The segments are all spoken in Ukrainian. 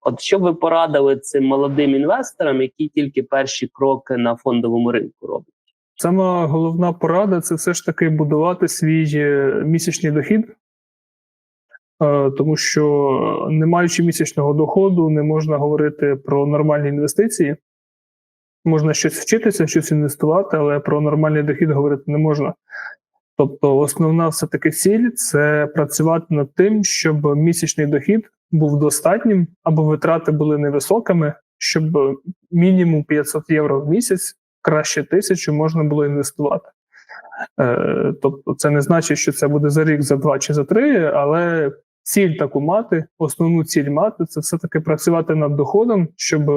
От що ви порадили цим молодим інвесторам, які тільки перші кроки на фондовому ринку роблять? Сама головна порада це все ж таки будувати свій е, місячний дохід, Е, тому що не маючи місячного доходу, не можна говорити про нормальні інвестиції. Можна щось вчитися, щось інвестувати, але про нормальний дохід говорити не можна. Тобто, основна все-таки ціль це працювати над тим, щоб місячний дохід був достатнім або витрати були невисокими, щоб мінімум 500 євро в місяць, краще тисячу можна було інвестувати. Е, тобто, це не значить, що це буде за рік, за два чи за три, але ціль таку мати, основну ціль мати це все-таки працювати над доходом, щоб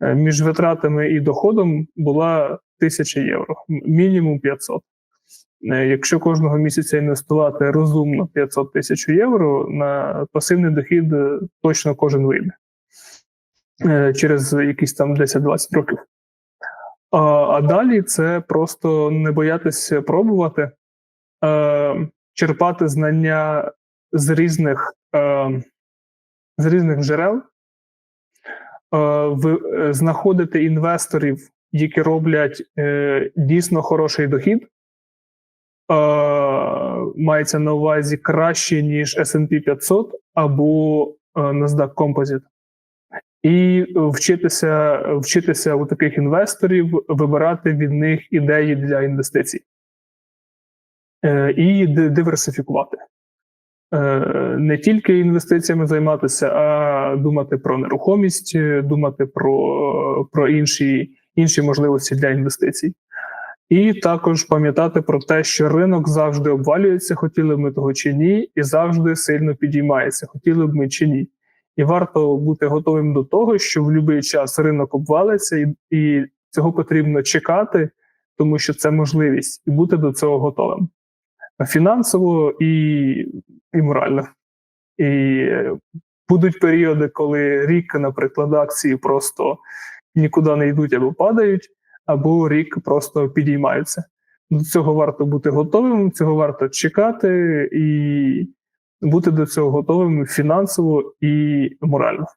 е, між витратами і доходом була тисяча євро, мінімум 500. Е, Якщо кожного місяця інвестувати розумно 500 тисяч євро, на пасивний дохід е, точно кожен вийде Е, через якісь там 10-20 років. А, далі це просто не боятися пробувати, черпати знання з різних, з різних джерел, знаходити інвесторів, які роблять дійсно хороший дохід. Мається на увазі краще, ніж SP 500 або е, NASDAQ Composite. І вчитися, вчитися у таких інвесторів, вибирати від них ідеї для інвестицій Е, і диверсифікувати. Е, Не тільки інвестиціями займатися, а думати про нерухомість, думати про, про інші, інші можливості для інвестицій. І також пам'ятати про те, що ринок завжди обвалюється, хотіли б ми того чи ні, і завжди сильно підіймається, хотіли б ми чи ні. І варто бути готовим до того, що в будь-який час ринок обвалиться, і, і цього потрібно чекати, тому що це можливість, і бути до цього готовим фінансово і, і морально. І е, будуть періоди, коли рік, наприклад, акції просто нікуди не йдуть або падають, або рік просто підіймаються. До цього варто бути готовим, цього варто чекати і бути до цього готовим фінансово і морально.